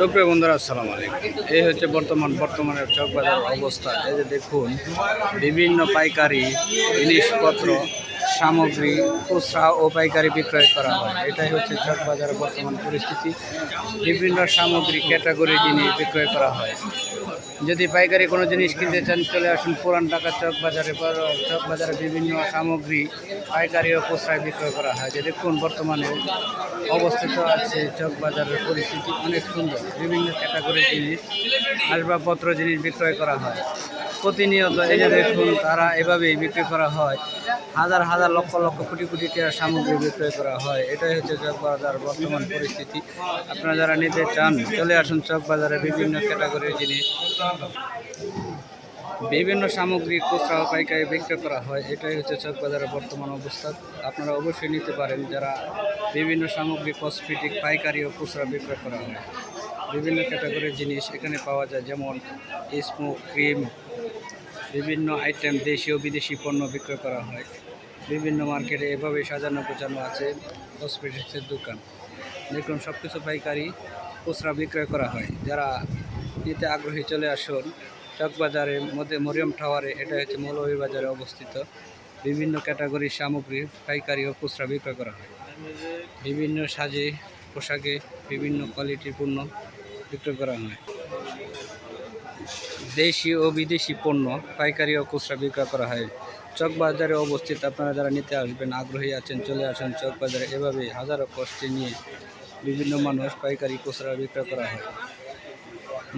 সুপ্রিয় বন্ধুরা, আসসালামু আলাইকুম। এই হচ্ছে বর্তমান বর্তমানের চকবাজার অবস্থা। এই যে দেখুন, বিভিন্ন পাইকারি জিনিসপত্র সামগ্রী, খুচরা ও পাইকারি বিক্রয় করা হয়। এটাই হচ্ছে চকবাজারের বর্তমান পরিস্থিতি। বিভিন্ন সামগ্রী ক্যাটাগরি জিনিস বিক্রয় করা হয়। যদি পাইকারি কোনো জিনিস কিনতে চান, চলে আসুন পুরান ঢাকা চক বাজারে চক বাজারে বিভিন্ন সামগ্রী পাইকারি ও খুচরায় বিক্রয় করা হয়। যে দেখুন, বর্তমানে অবস্থিত আছে চক বাজারের পরিস্থিতি অনেক সুন্দর। বিভিন্ন ক্যাটাগরি জিনিস, আসবাবপত্র জিনিস বিক্রয় করা হয়। প্রতিনিয়ত এই যে দেখুন তারা এভাবেই বিক্রি করা হয়। হাজার হাজার লক্ষ লক্ষ কোটি কোটি টাকার সামগ্রী বিক্রয় করা হয়। এটাই হচ্ছে চকবাজার বর্তমান পরিস্থিতি। আপনারা যারা নিতে চান, চলে আসুন চকবাজারে বিভিন্ন ক্যাটাগরির জিনিস। বিভিন্ন সামগ্রী, খুচরা ও পাইকারি বিক্রি করা হয়। এটাই হচ্ছে চকবাজারের বর্তমান অবস্থা। আপনারা অবশ্যই নিতে পারেন যারা বিভিন্ন সামগ্রী, কসমেটিক, পাইকারি ও খুচরা বিক্রয় করা হয়। বিভিন্ন ক্যাটাগরির জিনিস এখানে পাওয়া যায়, যেমন স্মোক ক্রিম বিভিন্ন আইটেম দেশীয় বিদেশি পণ্য বিক্রয় করা হয়। বিভিন্ন মার্কেটে এভাবে সাজানো গোছানো আছে কসমেটিক্সের দোকান। দেখুন সব কিছু পাইকারি খুচরা বিক্রয় করা হয়। যারা নিতে আগ্রহী চলে আসুন চকবাজারের মধ্যে মরিয়ম টাওয়ারে এটা হচ্ছে মৌলভীবাজারে অবস্থিত। বিভিন্ন ক্যাটাগরির সামগ্রী পাইকারি ও খুচরা বিক্রয় করা হয়। বিভিন্ন সাজে, পোশাকে বিভিন্ন কোয়ালিটির পণ্য বিক্রয় করা হয়। দেশি ও বিদেশি পণ্য, পাইকারি ও খুচরা বিক্রয় করা হয়। চকবাজারে অবস্থিত, আপনারা যারা নিতে আসবেন, আগ্রহী আছেন, চলে আসুন চকবাজারে এভাবে হাজারো কষ্টে নিয়ে বিভিন্ন মানুষ পাইকারি, খুচরা বিক্রয় করা হয়।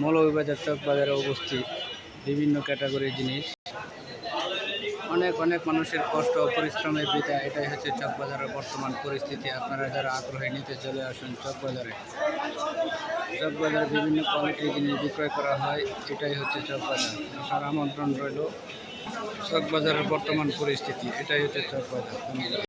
মৌলভীবাজার চকবাজারে অবস্থিত বিভিন্ন ক্যাটাগরির জিনিস। অনেক অনেক মানুষের কষ্ট ও পরিশ্রমের বিদা এটাই হচ্ছে চকবাজারের বর্তমান পরিস্থিতি। আপনারা যারা আগ্রহী, নিতে চলে আসুন চকবাজারে চকবাজারে বিভিন্ন কোয়ালিটির জিনিস বিক্রয় করা হয় এটাই হচ্ছে চকবাজার। আসার আমন্ত্রণ রইল চকবাজারের বর্তমান পরিস্থিতি, এটাই হচ্ছে চকবাজার। ধন্যবাদ।